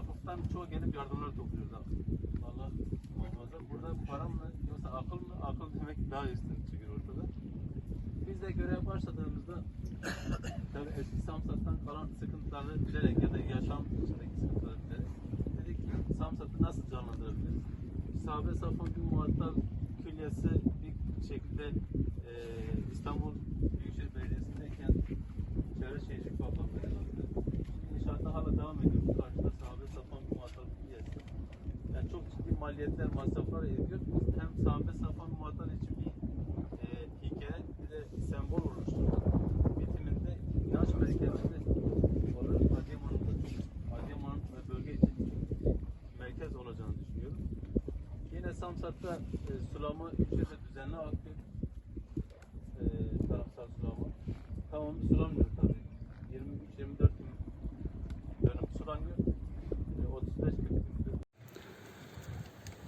vakıftan çoğu gelip yardımlar topluyoruz. Allah muhafaza. Burada para mı yoksa akıl mı? Akıl demek daha üstün çıkıyor ortada. Biz de göreve başladığımızda tabii eski Samsat'tan kalan sıkıntıları bilerek ya da yaşam içindeki sıkıntıları bilerek dedik ki Samsat'ı nasıl canlandırabiliriz? Sahabe Safon bir muhatap külliyesi bir şekilde eee İstanbul Büyükşehir Belediyesi'ndeyken Çevre Şehircilik Bakanlığı yaptı. İnşaatta hala devam ediyor. Bu karşıda sahabe Safon bir muhatap külliyesi. Yani çok ciddi maliyetler, masraflar ediyor. Biz hem sahabe Safon muhatap için bir eee hikaye bir de sembol oluşturduk. Bitiminde inanç merkezinde olur. Adıyaman'ın Adıyaman ve bölge için merkez olacağını düşünüyorum. Yine Samsat'ta e, sulama ülkede düzenli akıyor. E, tarafsal sulama. Tamam sulanmıyor tabii. 23-24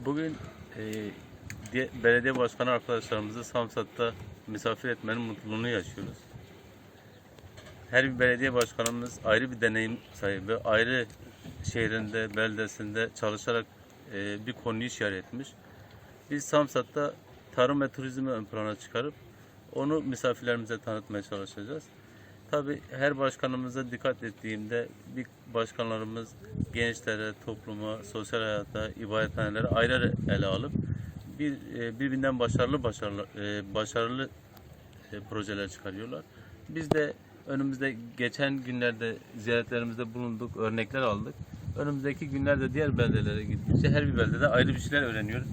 Bugün e, diye- belediye başkanı arkadaşlarımızı Samsat'ta misafir etmenin mutluluğunu yaşıyoruz. Her bir belediye başkanımız ayrı bir deneyim sahibi, ayrı şehrinde, beldesinde çalışarak e, bir konuyu işaret etmiş. Biz Samsat'ta tarım ve turizmi ön plana çıkarıp onu misafirlerimize tanıtmaya çalışacağız. Tabii her başkanımıza dikkat ettiğimde bir başkanlarımız gençlere, topluma, sosyal hayata, ibadethanelere ayrı ayrı ele alıp bir e, birbirinden başarılı başarılı e, başarılı e, projeler çıkarıyorlar. Biz de önümüzde geçen günlerde ziyaretlerimizde bulunduk, örnekler aldık. Önümüzdeki günlerde diğer beldelere gittikçe her bir beldede ayrı bir şeyler öğreniyoruz.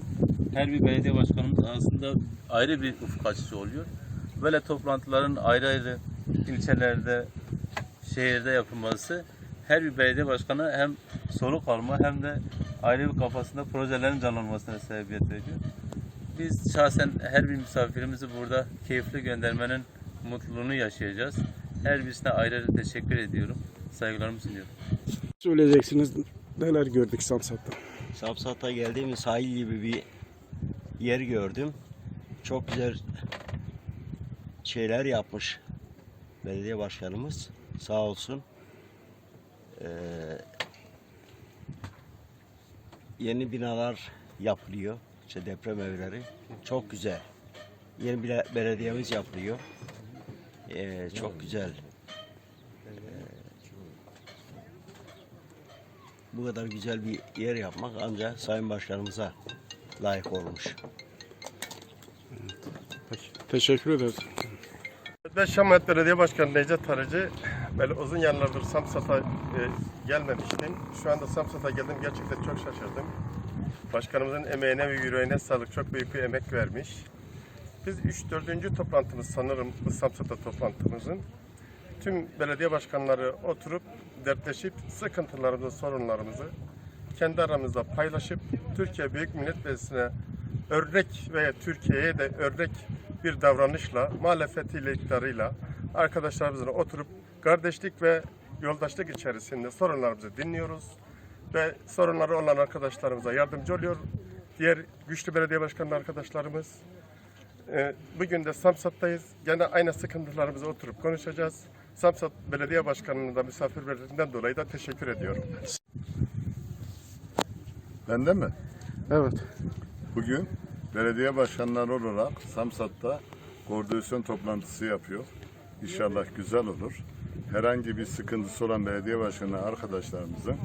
Her bir belediye başkanımız aslında ayrı bir ufuk açıcı oluyor. Böyle toplantıların ayrı ayrı ilçelerde, şehirde yapılması her bir belediye başkanı hem soluk alma hem de ayrı bir kafasında projelerin canlanmasına sebebiyet veriyor. Biz şahsen her bir misafirimizi burada keyifli göndermenin mutluluğunu yaşayacağız. Her birisine ayrı ayrı teşekkür ediyorum. Saygılarımı sunuyorum. Söyleyeceksiniz neler gördük Samsat'ta. Samsat'a geldiğim sahil gibi bir yer gördüm. Çok güzel şeyler yapmış belediye başkanımız. Sağ olsun. Ee, yeni binalar yapılıyor. İşte deprem evleri. Çok güzel. Yeni bir belediyemiz yapılıyor. Ee, çok güzel. Ee, bu kadar güzel bir yer yapmak ancak Sayın Başkanımıza layık olmuş. Teşekkür ederiz. Ben Şamayet Belediye Başkanı Necdet Arıcı. Böyle uzun yıllardır Samsat'a e, gelmemiştim. Şu anda Samsat'a geldim. Gerçekten çok şaşırdım. Başkanımızın emeğine ve yüreğine sağlık. Çok büyük bir emek vermiş. Biz 3-4. toplantımız sanırım bu Samsat'ta toplantımızın. Tüm belediye başkanları oturup dertleşip sıkıntılarımızı, sorunlarımızı kendi aramızda paylaşıp Türkiye Büyük Millet Meclisi'ne örnek veya Türkiye'ye de örnek bir davranışla, muhalefetiyle, iktidarıyla arkadaşlarımızla oturup kardeşlik ve yoldaşlık içerisinde sorunlarımızı dinliyoruz ve sorunları olan arkadaşlarımıza yardımcı oluyor. Diğer güçlü belediye başkanı arkadaşlarımız. Ee, Bugün de Samsat'tayız. Gene aynı sıkıntılarımızı oturup konuşacağız. Samsat Belediye Başkanı'nın da misafirperverliğinden dolayı da teşekkür ediyorum. Bende mi? Evet. Bugün belediye başkanları olarak Samsat'ta koordinasyon toplantısı yapıyor. İnşallah güzel olur. Herhangi bir sıkıntısı olan belediye başkanı arkadaşlarımızın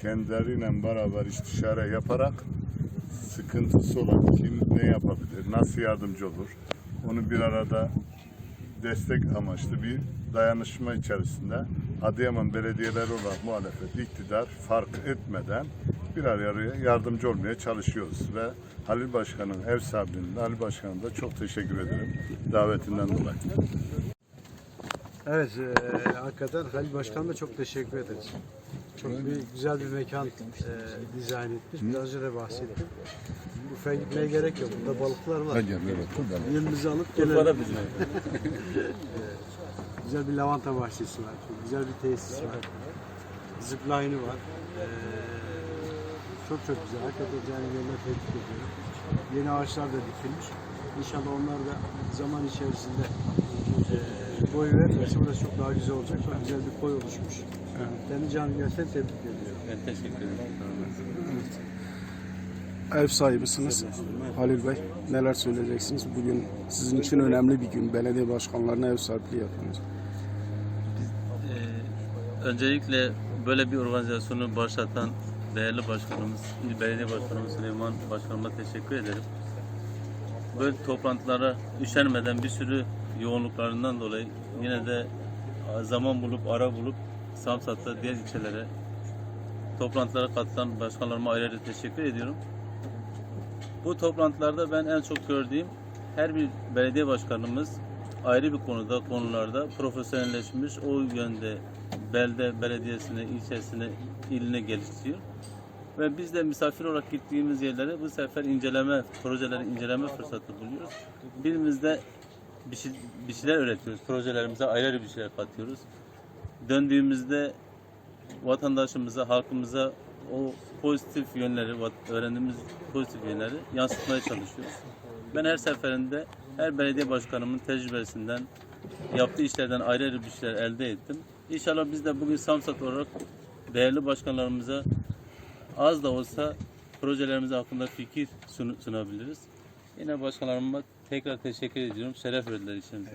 kendileriyle beraber istişare yaparak sıkıntısı olan kim ne yapabilir, nasıl yardımcı olur, onu bir arada destek amaçlı bir dayanışma içerisinde Adıyaman belediyeleri olarak muhalefet, iktidar fark etmeden bir araya yardımcı olmaya çalışıyoruz ve Halil Başkan'ın ev sahibinin Halil Başkan'a da çok teşekkür ederim davetinden dolayı. Evet, e, hakikaten Halil Başkan'a da çok teşekkür ederiz. Çok bir, güzel bir mekan e, dizayn etmiş. Biraz önce de bahsettim. Ufaya gitmeye gerek yok. Burada balıklar var. Yanımıza alıp gelelim. güzel bir lavanta bahçesi var. Çok güzel bir tesis var. Zipline'ı var. E, çok çok güzel. Hakikaten yani yoluna tebrik ediyorum. Yeni ağaçlar da dikilmiş. İnşallah onlar da zaman içerisinde e, boy verirlerse burası çok daha güzel olacak. Çok güzel bir koy oluşmuş. Kendi canı gönülden tebrik ediyorum. Ben teşekkür ederim. Ev sahibisiniz Halil Bey. Neler söyleyeceksiniz? Bugün sizin için önemli bir gün. Belediye başkanlarına ev sahipliği yapıyorsunuz. Ee, öncelikle böyle bir organizasyonu başlatan değerli başkanımız, Belediye Başkanımız Süleyman Başkanıma teşekkür ederim. Böyle toplantılara üşenmeden bir sürü yoğunluklarından dolayı yine de zaman bulup, ara bulup Samsat'ta diğer ilçelere toplantılara katılan başkanlarıma ayrı ayrı teşekkür ediyorum. Bu toplantılarda ben en çok gördüğüm her bir belediye başkanımız ayrı bir konuda, konularda profesyonelleşmiş, o yönde belde, belediyesine, ilçesine, iline geliştiriyor. Ve biz de misafir olarak gittiğimiz yerlere bu sefer inceleme, projeleri inceleme fırsatı buluyoruz. Birimizde bir, şey, bir şeyler öğretiyoruz. Projelerimize ayrı bir şeyler katıyoruz. Döndüğümüzde vatandaşımıza, halkımıza o pozitif yönleri, öğrendiğimiz pozitif yönleri yansıtmaya çalışıyoruz. Ben her seferinde her belediye başkanımın tecrübesinden, yaptığı işlerden ayrı ayrı bir şeyler elde ettim. İnşallah biz de bugün Samsat olarak değerli başkanlarımıza az da olsa projelerimiz hakkında fikir sun- sunabiliriz. Yine başkanlarıma tekrar teşekkür ediyorum. Şeref verdiler için.